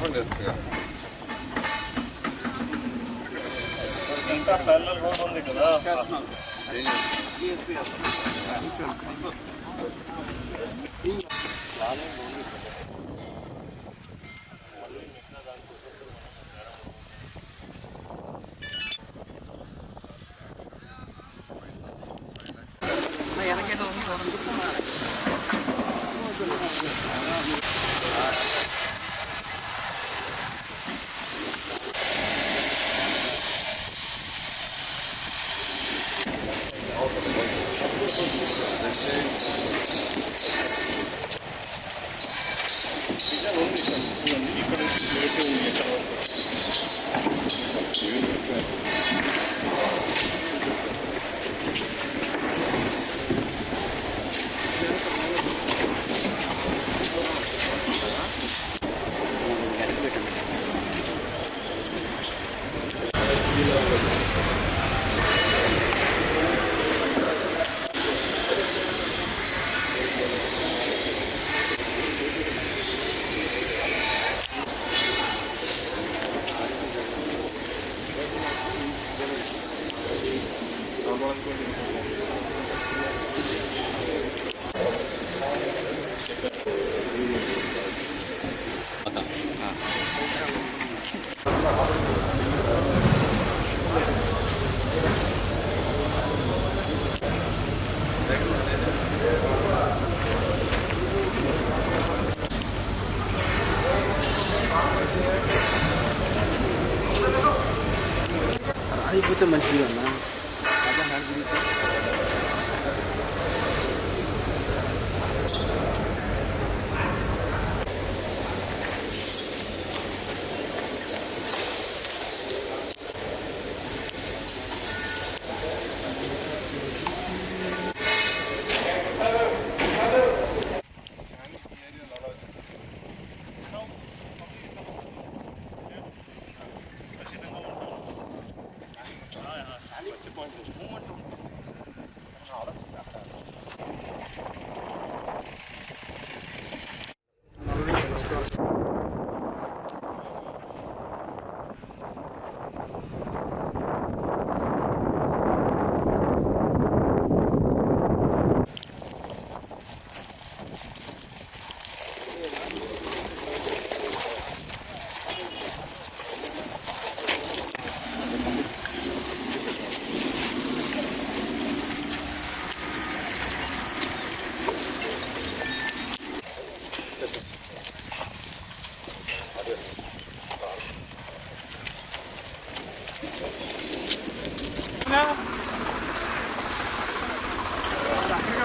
చెప్పండి ఎస్పీ గారు ఇంకా ప్యారలల్ రోడ్ ఉంది కదా ఇక్కడ నుంచి బయట 这么急了。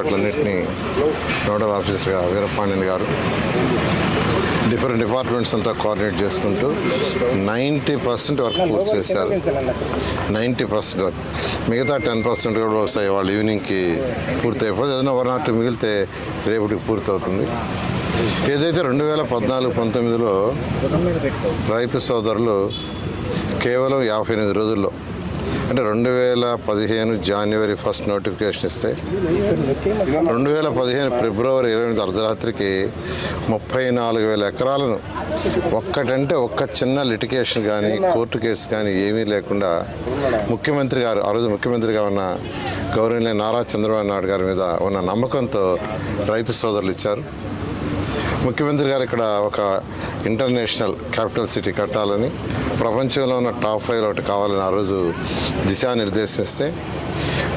వాటిలన్నింటినీ నోడల్ ఆఫీసర్గా వీరపాండ్యన్ గారు డిఫరెంట్ డిపార్ట్మెంట్స్ అంతా కోఆర్డినేట్ చేసుకుంటూ నైంటీ పర్సెంట్ వర్క్ పూర్తి చేశారు. Ninety percent work. మిగతా టెన్ పర్సెంట్ కూడా వస్తాయి. వాళ్ళు ఈవినింగ్కి పూర్తి అయిపోతుంది ఏదైనా వన్ నాట్ మిగిలితే రేపటికి పూర్తి అవుతుంది. ఏదైతే రెండు వేల పద్నాలుగు పంతొమ్మిదిలో రైతు సోదరులు కేవలం యాభై ఎనిమిది రోజుల్లో అంటే రెండు వేల పదిహేను జనవరి ఫస్ట్ నోటిఫికేషన్ ఇస్తే రెండు వేల పదిహేను ఫిబ్రవరి ఇరవై ఎనిమిది అర్ధరాత్రికి ముప్పై నాలుగు వేల ఎకరాలను ఒక్కటంటే ఒక్క చిన్న లిటికేషన్ కానీ కోర్టు కేసు కానీ ఏమీ లేకుండా ముఖ్యమంత్రి గారు ఆ రోజు ముఖ్యమంత్రిగా ఉన్న గౌరవనీయ నారా చంద్రబాబు నాయుడు గారి మీద ఉన్న నమ్మకంతో రైతు సోదరులు ఇచ్చారు. ముఖ్యమంత్రి గారు ఇక్కడ ఒక ఇంటర్నేషనల్ క్యాపిటల్ సిటీ కట్టాలని ప్రపంచంలో ఉన్న టాప్ ఫైవ్ ఒకటి కావాలని ఆ రోజు దిశానిర్దేశిస్తే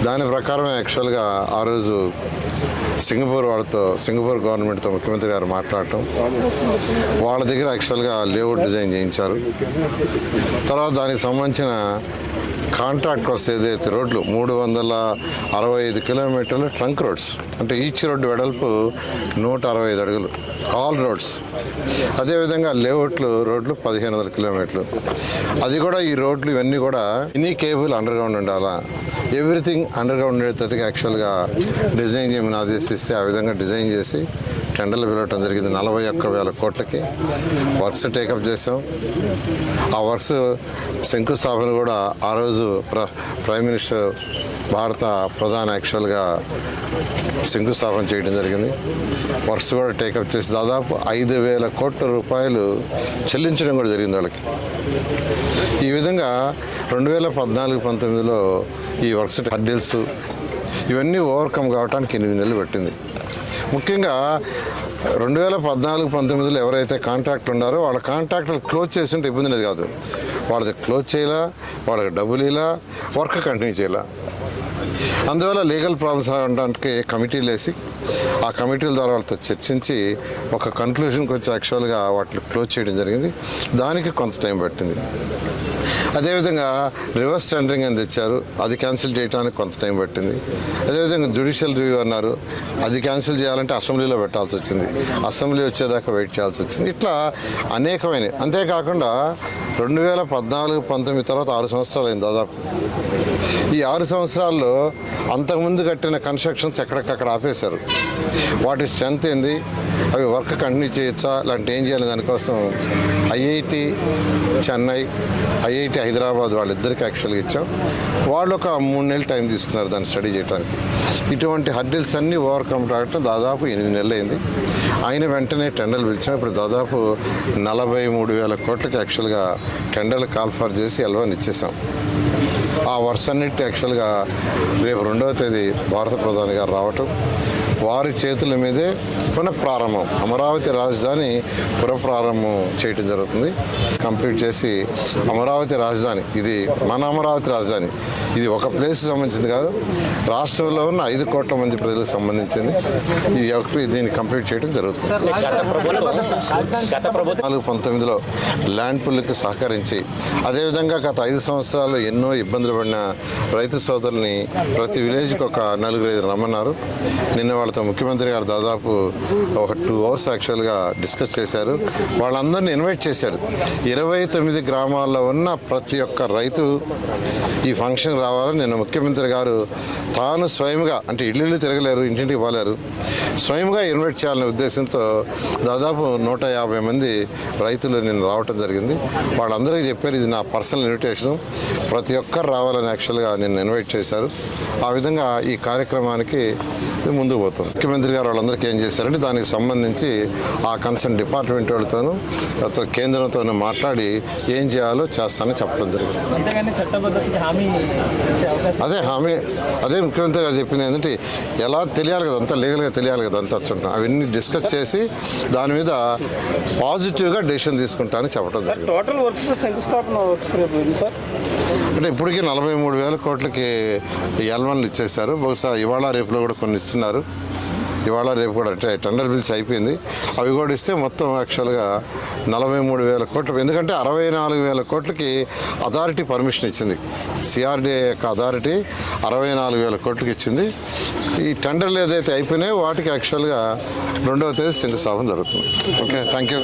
దాని ప్రకారం యాక్చువల్గా ఆ రోజు సింగపూర్ వాళ్ళతో సింగపూర్ గవర్నమెంట్తో ముఖ్యమంత్రి గారు మాట్లాడటం. వాళ్ళ దగ్గర యాక్చువల్గా లేఅవుట్ డిజైన్ చేయించారు. తర్వాత దానికి సంబంధించిన కాంట్రాక్ట్ వర్క్స్ ఏదైతే రోడ్లు మూడు వందల అరవై ఐదు కిలోమీటర్లు ట్రంక్ రోడ్స్. అంటే ఈచ్ రోడ్డు వెడల్పు నూట అరవై ఐదు అడుగులు. ఆల్ రోడ్స్ అదేవిధంగా లేఅవుట్లు రోడ్లు పదిహేను వందల కిలోమీటర్లు. అది కూడా ఈ రోడ్లు ఇవన్నీ కూడా ఎనీ కేబుల్ అండర్ గ్రౌండ్ ఉండాలా? ఎవ్రీథింగ్ అండర్ గ్రౌండ్ ఉండేటట్టుగా యాక్చువల్గా డిజైన్ చేయమని ఆదేశిస్తే ఆ విధంగా డిజైన్ చేసి టెండర్లు పిలవటం జరిగింది. నలభై ఒక్క వేల కోట్లకి వర్క్స్ టేకప్ చేసాం ఆ వర్క్స్ శంకుస్థాపన కూడా ఆ రోజు ప్ర ప్రైమ్ మినిస్టర్ భారత ప్రధాన యాక్చువల్గా శంకుస్థాపన చేయడం జరిగింది. వర్క్స్ కూడా టేకప్ చేసి దాదాపు ఐదు వేల కోట్ల రూపాయలు చెల్లించడం కూడా జరిగింది వాళ్ళకి. ఈ విధంగా రెండు వేల పద్నాలుగు పంతొమ్మిదిలో ఈ వర్క్స్ హర్డిల్స్ ఇవన్నీ ఓవర్కమ్ కావడానికి ఎనిమిది నెలలు పట్టింది. ముఖ్యంగా రెండు వేల పద్నాలుగు పంతొమ్మిదిలో ఎవరైతే కాంట్రాక్ట్ ఉన్నారో వాళ్ళ కాంట్రాక్టులు క్లోజ్ చేసి ఉంటే ఇబ్బంది అనేది కాదు. వాళ్ళకి క్లోజ్ చేయాలా? వాళ్ళకి డబ్బులు ఇలా వర్క్ కంటిన్యూ చేయాలా? అందువల్ల లీగల్ ప్రాబ్లమ్స్ ఉండడానికి కమిటీలు వేసి ఆ కమిటీల ద్వారా వాళ్ళతో చర్చించి ఒక కన్క్లూషన్కి వచ్చి యాక్చువల్గా వాటిని క్లోజ్ చేయడం జరిగింది. దానికి కొంత టైం పట్టింది. అదేవిధంగా రివర్స్ టెండరింగ్ అని తెచ్చారు. అది క్యాన్సిల్ చేయడానికి కొంత టైం పట్టింది. అదేవిధంగా జ్యుడిషియల్ రివ్యూ అన్నారు. అది క్యాన్సిల్ చేయాలంటే అసెంబ్లీలో పెట్టాల్సి వచ్చింది. అసెంబ్లీ వచ్చేదాకా వెయిట్ చేయాల్సి వచ్చింది. ఇట్లా అనేకమైన అంతేకాకుండా రెండు వేల పద్నాలుగు పంతొమ్మిది తర్వాత ఆరు సంవత్సరాలు అయింది దాదాపు. ఈ ఆరు సంవత్సరాల్లో అంతకుముందు కట్టిన కన్స్ట్రక్షన్స్ ఎక్కడికక్కడ ఆపేశారు? వాటి స్ట్రెంత్ ఏంది? అవి వర్క్ కంటిన్యూ చేయొచ్చా? లాంటి ఏం చేయాలి దానికోసం? ఐఐటి చెన్నై ఐఐటి హైదరాబాద్ వాళ్ళిద్దరికి యాక్చువల్గా ఇచ్చాం. వాళ్ళు ఒక మూడు నెలలు టైం తీసుకున్నారు దాన్ని స్టడీ చేయడానికి ఇటువంటి హర్డిల్స్ అన్నీ ఓవర్కమ్ కావటం దాదాపు ఎనిమిది నెలలు అయింది ఆయన వెంటనే టెండర్లు పిలిచాం. ఇప్పుడు దాదాపు నలభై మూడు వేల కోట్లకి యాక్చువల్గా టెండర్లు కాల్ఫర్ చేసి ఎల్వన్ ఇచ్చేసాం. ఆ వర్ష అన్నిటి యాక్చువల్గా రేపు రెండవ తేదీ భారత ప్రధాని గారు రావటం వారి చేతుల మీదే పునఃప్రారంభం అమరావతి రాజధాని పునఃప్రారంభం చేయటం జరుగుతుంది. కంప్లీట్ చేసి అమరావతి రాజధాని ఇది మన అమరావతి రాజధాని ఇది ఒక ప్లేస్ సంబంధించింది కాదు రాష్ట్రంలో ఉన్న ఐదు కోట్ల మంది ప్రజలకు సంబంధించింది. ఈ ఒకటి దీన్ని కంప్లీట్ చేయడం జరుగుతుంది. నాలుగు పంతొమ్మిదిలో ల్యాండ్ పుల్కి సహకరించి అదేవిధంగా గత ఐదు సంవత్సరాలు ఎన్నో ఇబ్బందులు నిలబడిన రైతు సోదరుల్ని ప్రతి విలేజ్కి ఒక నలుగురు ఐదు రమ్మన్నారు. నిన్న వాళ్ళతో ముఖ్యమంత్రి గారు దాదాపు ఒక టూ అవర్స్ యాక్చువల్గా డిస్కస్ చేశారు. వాళ్ళందరినీ ఇన్వైట్ చేశారు ఇరవై తొమ్మిది గ్రామాల్లో ఉన్న ప్రతి ఒక్క రైతు ఈ ఫంక్షన్ రావాలని నిన్న ముఖ్యమంత్రి గారు తాను స్వయంగా అంటే ఇల్లు తిరగలేరు ఇంటింటికి పోలేరు. స్వయంగా ఇన్వైట్ చేయాలనే ఉద్దేశంతో దాదాపు నూట యాభై మంది రైతులు నేను రావటం జరిగింది. వాళ్ళందరికీ చెప్పారు ఇది నా పర్సనల్ ఇన్విటేషన్. ప్రతి ఒక్కరు రావాలని యాక్చువల్గా నేను ఇన్వైట్ చేశారు. ఆ విధంగా ఈ కార్యక్రమానికి ముందుకు పోతుంది ముఖ్యమంత్రి గారు వాళ్ళందరికీ ఏం చేశారంటే దానికి సంబంధించి ఆ కన్సర్న్ డిపార్ట్మెంట్ వాళ్ళతోనూ తర్వాత కేంద్రంతోనూ మాట్లాడి ఏం చేయాలో చేస్తానని చెప్పడం జరిగింది. అదే హామీ అదే ముఖ్యమంత్రి గారు చెప్పింది ఏంటంటే ఎలా తెలియాలి కదా అంతా లీగల్గా తెలియాలి కదా అంతా వచ్చుంటాం అవన్నీ డిస్కస్ చేసి దాని మీద పాజిటివ్గా డెసిషన్ తీసుకుంటానని చెప్పడం జరిగింది. టోటల్ వర్క్స్ శంకుస్థాపన వర్క్స్ రేపు ఎన్ని సార్? అంటే ఇప్పటికీ నలభై మూడు వేల కోట్లకి ఎల్వన్లు ఇచ్చేశారు. బహుశా ఇవాళ రేపులో కూడా కొన్ని ఇస్తున్నారు ఇవాళ రేపు కూడా అంటే టెండర్ బిల్స్ అయిపోయింది. అవి కూడా ఇస్తే మొత్తం యాక్చువల్గా నలభై మూడు వేల కోట్లు. ఎందుకంటే అరవై నాలుగు వేల కోట్లకి అథారిటీ పర్మిషన్ ఇచ్చింది. సిఆర్డీఏ యొక్క అథారిటీ అరవై నాలుగు వేల కోట్లకి ఇచ్చింది. ఈ టెండర్లు ఏదైతే అయిపోయినాయో వాటికి యాక్చువల్గా రెండవ తేదీ శంకుస్థాపన జరుగుతుంది. Okay thank you